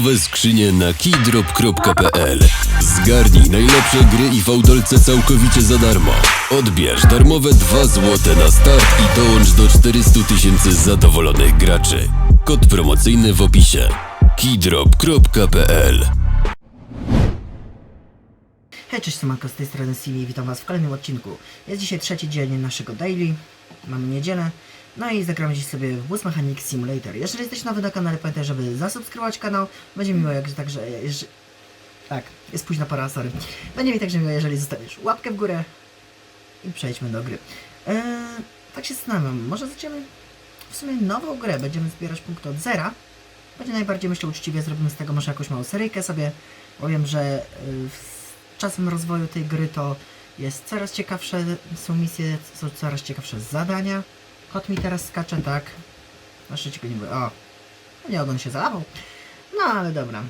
darmowe skrzynie na keydrop.pl. Zgarnij najlepsze gry i fałdolce całkowicie za darmo. Odbierz darmowe 2 złote na start i dołącz do 400 tysięcy zadowolonych graczy. Kod promocyjny w opisie. keydrop.pl Hej, cześć, Siemanko, z tej strony Simi, witam was w kolejnym odcinku. Jest dzisiaj trzeci dzień naszego daily, mamy niedzielę, no i zagramy dziś sobie w Bus Mechanic Simulator. Jeżeli jesteś nowy na kanale, pamiętaj, żeby zasubskrybować kanał, będzie miło, jak także, jeż... tak, jest późna pora, sorry. Będzie mi także miło, jeżeli zostawisz łapkę w górę i przejdźmy do gry. Eee, tak się zastanawiam, może zaczniemy w sumie nową grę, będziemy zbierać punkty od zera. Będzie najbardziej, myślę, uczciwie, zrobimy z tego może jakąś małą seryjkę sobie, powiem, że y, z czasem rozwoju tej gry to jest coraz ciekawsze są misje, są coraz ciekawsze zadania. Kot mi teraz skacze, tak. Na szczycie go nie było. O! Nie, ogon się załapał. No ale dobra.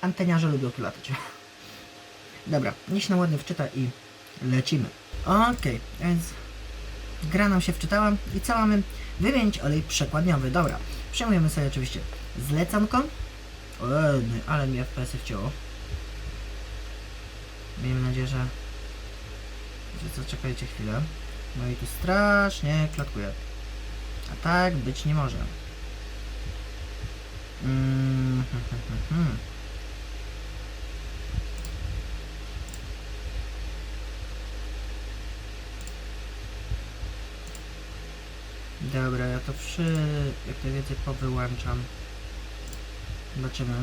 Anteniarze lubią tu latać. Dobra, niech nam ładnie wczyta i lecimy. Okej, więc gra nam się wczytała i co mamy? Wymienić olej przekładniowy. Dobra, przejmujemy sobie oczywiście zlecanką. O, no, ale mi FPS-y wcięło. Miejmy nadzieję, że... że co, czekajcie chwilę. No i tu strasznie klatkuje. A tak być nie może. Mm, hmm, hmm, hmm. Dobra, ja to przy... jak to więcej powyłączam. Zobaczymy.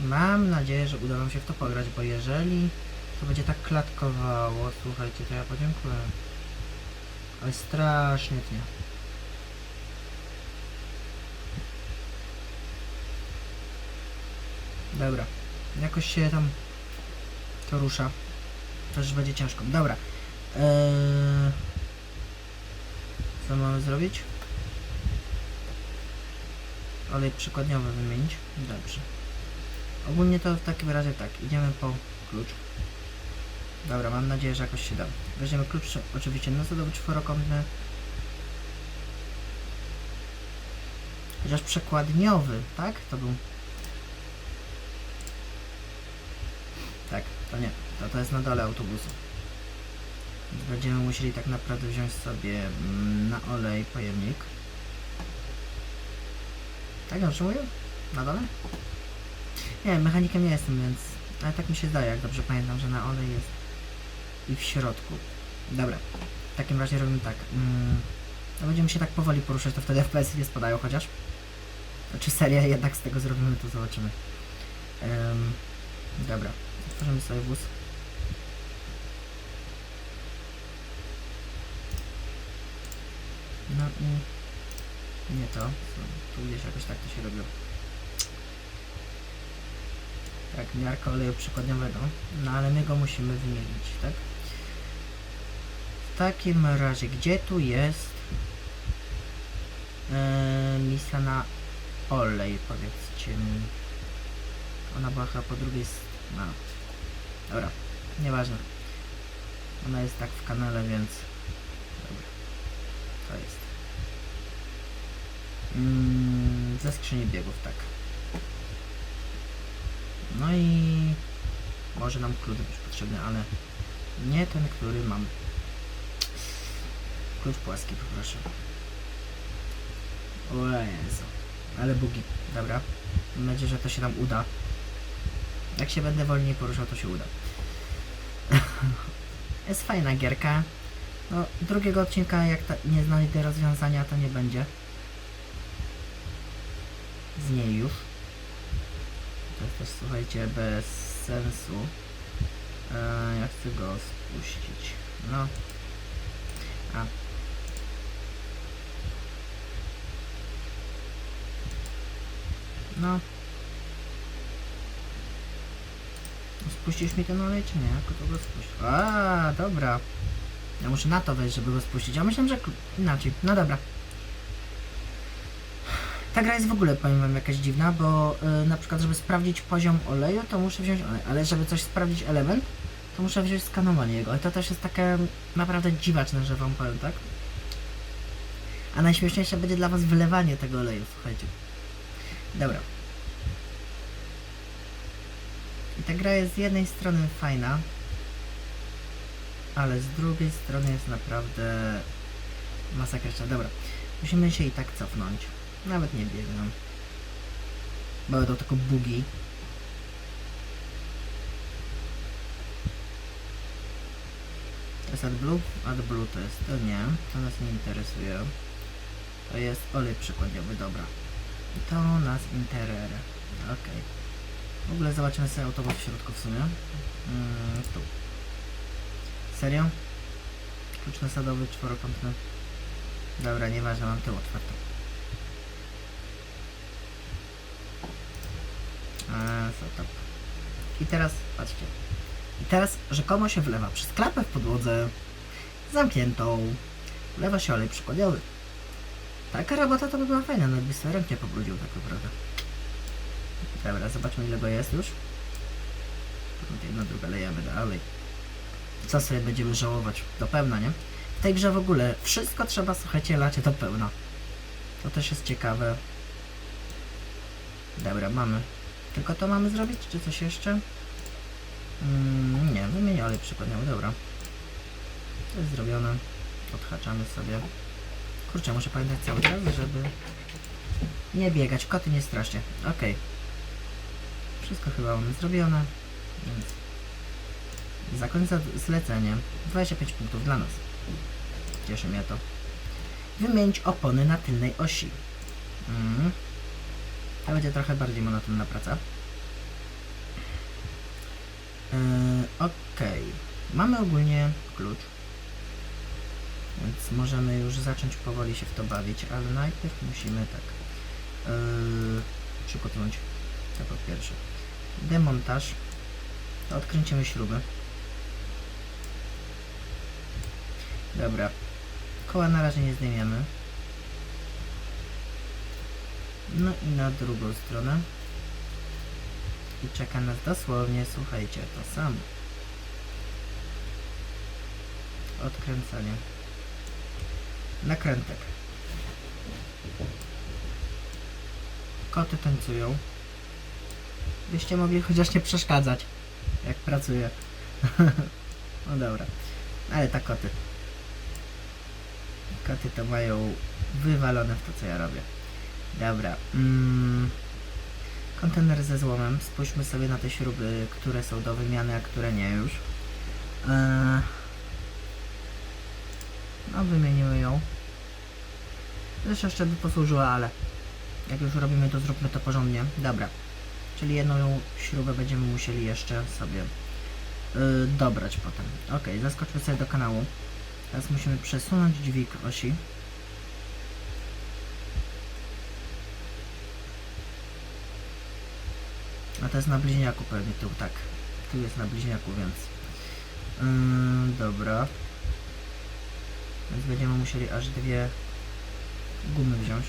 Mam nadzieję, że uda nam się w to pograć, bo jeżeli to będzie tak klatkowało, słuchajcie, to ja podziękuję. Ale strasznie nie. Dobra, jakoś się tam to rusza. Też będzie ciężko. Dobra. Eee... Co mamy zrobić? Olej przykładniowy wymienić. Dobrze. Ogólnie to w takim razie tak, idziemy po klucz. Dobra, mam nadzieję, że jakoś się da. Weźmiemy klucz oczywiście na zadowy czworokątny. Chociaż przekładniowy, tak? To był... Tak, to nie. To, to jest na dole autobusu. Będziemy musieli tak naprawdę wziąć sobie mm, na olej pojemnik. Tak, dobrze mówię? Na dole? Nie, mechanikiem nie jestem, więc... Ale tak mi się zdaje, jak dobrze pamiętam, że na olej jest i w środku. Dobra, w takim razie robimy tak. Mm, no będziemy się tak powoli poruszać, to wtedy FPS nie spadają chociaż. Czy serię jednak z tego zrobimy, to zobaczymy. Um, dobra, otworzymy sobie wóz. No i... Nie to. Tu gdzieś jakoś tak to się robiło. Tak, miarka oleju przykładniowego. No ale my go musimy wymienić, tak? W takim razie, gdzie tu jest eee, misja na olej, powiedzcie mi. Ona była chyba po drugiej stronie. No. Dobra, nieważne. Ona jest tak w kanale, więc... Dobra. To jest. Mm, ze skrzyni biegów, tak. No i może nam klucz być potrzebny, ale nie ten, który mam. Klucz płaski poproszę. O Jezu. Ale bugi. Dobra. Mam nadzieję, że to się nam uda. Jak się będę wolniej poruszał, to się uda. Jest fajna gierka. No, drugiego odcinka, jak nie znajdę rozwiązania, to nie będzie. Z niej już. To jest też, słuchajcie, bez sensu. Eee, ja chcę go spuścić. No. A. No. Spuścisz mi ten olej, czy nie? Jak to go spuścić? A, dobra. Ja muszę na to wejść, żeby go spuścić. Ja myślałem, że inaczej. No dobra. Ta gra jest w ogóle, powiem wam, jakaś dziwna, bo y, na przykład, żeby sprawdzić poziom oleju, to muszę wziąć olej, ale żeby coś sprawdzić element, to muszę wziąć skanowanie jego. I to też jest takie naprawdę dziwaczne, że wam powiem, tak? A najśmieszniejsze będzie dla was wylewanie tego oleju, słuchajcie. Dobra. I ta gra jest z jednej strony fajna, ale z drugiej strony jest naprawdę masakryczna. Dobra, musimy się i tak cofnąć. Nawet nie biegną. Bo to tylko bugi. To jest AdBlue? AdBlue to jest, to nie, to nas nie interesuje. To jest olej przykładowy, dobra. To nas interesuje. Okej. W ogóle zobaczymy sobie autobus w środku w sumie. Mm, tu. Serio? Klucz nasadowy, czworokątny. Dobra, nieważne, mam tył otwarty. Eee, setup. I teraz, patrzcie. I teraz rzekomo się wlewa przez klapę w podłodze zamkniętą. Wlewa się olej przykładowy. Taka robota to by była fajna, nawet by sobie ręk nie pobrudził tak naprawdę. Dobra, zobaczmy ile go jest już. Jedna, druga, lejemy dalej. Co sobie będziemy żałować? Do pełna, nie? W tej grze w ogóle wszystko trzeba, słuchajcie, lać do pełna. To też jest ciekawe. Dobra, mamy. Tylko to mamy zrobić, czy coś jeszcze? Mm, nie, wymienię olej przykładowy, dobra. To jest zrobione. Odhaczamy sobie. Kurczę, muszę pamiętać cały czas, żeby nie biegać. Koty nie strasznie. Okej. Wszystko chyba mamy zrobione. Więc zakończę zlecenie. 25 punktów dla nas. Cieszy mnie to. Wymienić opony na tylnej osi. Mm. To będzie trochę bardziej monotonna praca. Yy, Okej. Mamy ogólnie klucz. Więc możemy już zacząć powoli się w to bawić, ale najpierw musimy tak yy, przygotować to po pierwsze. Demontaż. Odkręcimy śruby. Dobra. Koła na razie nie zdejmiemy. No i na drugą stronę. I czeka nas dosłownie, słuchajcie, to samo. Odkręcanie. Nakrętek. Koty tańcują. Byście mogli chociaż nie przeszkadzać, jak pracuję. no dobra. Ale tak koty. Koty to mają wywalone w to, co ja robię. Dobra. Mm. Kontener ze złomem. Spójrzmy sobie na te śruby, które są do wymiany, a które nie już. Eee. No, wymienimy ją. Zresztą jeszcze by posłużyła, ale jak już robimy, to zróbmy to porządnie. Dobra. Czyli jedną śrubę będziemy musieli jeszcze sobie yy, dobrać potem. Ok, zaskoczmy sobie do kanału. Teraz musimy przesunąć dźwig osi. A to jest na bliźniaku pewnie tył, tak. Tu jest na bliźniaku, więc... Yy, dobra. Więc będziemy musieli aż dwie gumy wziąć.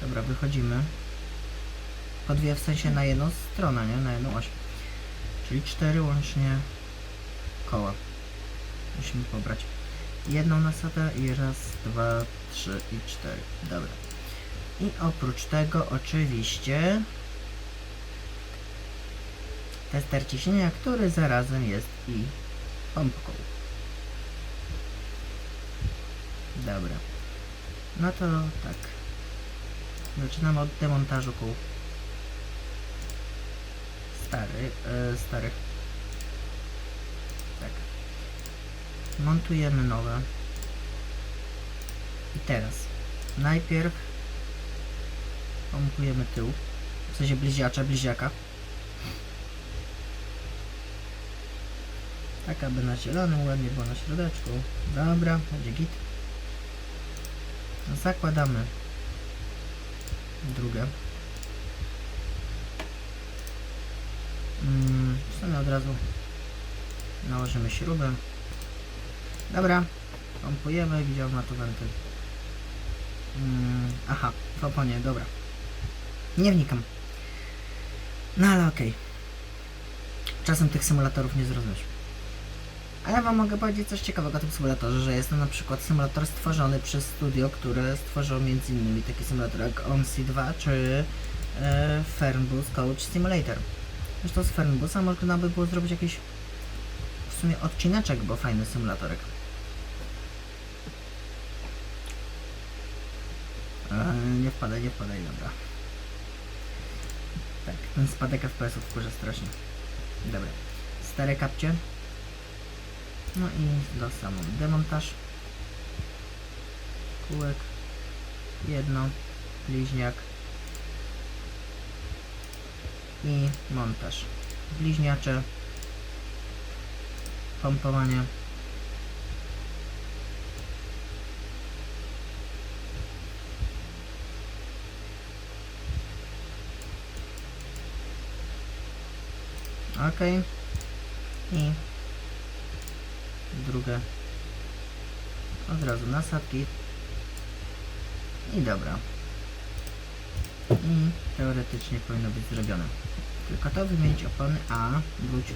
Dobra, wychodzimy. Po dwie w sensie na jedną stronę, nie? Na jedną oś. Czyli cztery łącznie koła. Musimy pobrać jedną nasadę i raz, dwa, trzy i cztery. Dobra. I oprócz tego oczywiście tester ciśnienia, który zarazem jest i pompką. Dobra. No to tak. Zaczynamy od demontażu kół. Stary, e, starych. Tak. Montujemy nowe. I teraz. Najpierw pompujemy tył. W sensie bliźniacza, bliźniaka. Tak, aby na zielonym ładnie było na środeczku. Dobra, będzie git. Zakładamy drugie. Sumie od razu nałożymy śrubę. Dobra, pompujemy, widział na to wentyl. Mm, aha, w oponie, dobra. Nie wnikam. No ale okej. Czasem tych symulatorów nie zrozumiesz. A ja wam mogę powiedzieć coś ciekawego o tym symulatorze, że jest to na przykład symulator stworzony przez studio, które stworzyło m.in. taki symulator jak OMC2 czy e, Fernbus Coach Simulator. Zresztą z Fernbusa można by było zrobić jakiś w sumie odcineczek, bo fajny symulatorek. E, nie wpadaj, nie wpadaj, dobra. Tak, ten spadek FPS-ów wkurza strasznie. Dobra. Stare kapcie. No i do samą demontaż. Kółek. Jedno. Bliźniak. I montaż. Bliźniacze. Pompowanie. Ok. I drugie. Od razu nasadki. I dobra. I teoretycznie powinno być zrobione. Tylko to wymienić opony, a wróć.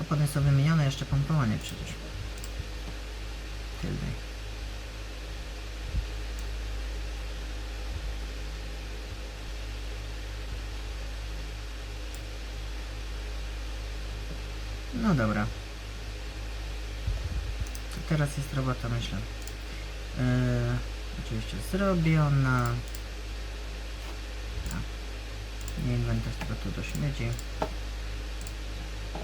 Opony są wymienione, jeszcze pompowanie przecież. Tylnej. No dobra. To teraz jest robota, myślę. Yy, oczywiście zrobiona. Nie tylko tu do śmieci.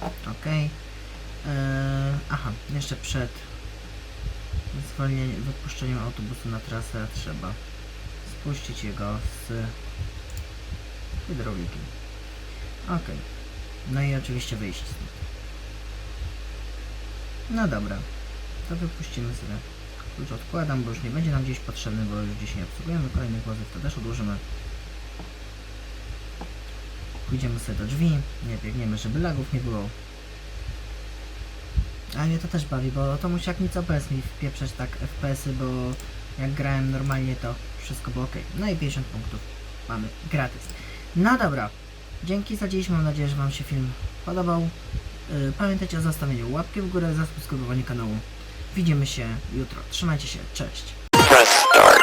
Ok. Yy, aha, jeszcze przed zwolnieniem, wypuszczeniem autobusu na trasę trzeba spuścić jego z hydrauliki. Ok. No i oczywiście wyjść stąd. No dobra, to wypuścimy sobie. Klucz odkładam, bo już nie będzie nam gdzieś potrzebny, bo już dzisiaj obsługujemy kolejnych wozów, to też odłożymy. Pójdziemy sobie do drzwi, nie biegniemy, żeby lagów nie było. A mnie to też bawi, bo to musi jak nic OBS mi wpieprzeć tak FPS-y, bo jak grałem normalnie to wszystko było ok. No i 50 punktów mamy gratis. No dobra, dzięki za dziś, mam nadzieję, że Wam się film podobał. Y, pamiętajcie o zostawieniu łapki w górę, za subskrybowanie kanału. Widzimy się jutro. Trzymajcie się, cześć! Press start.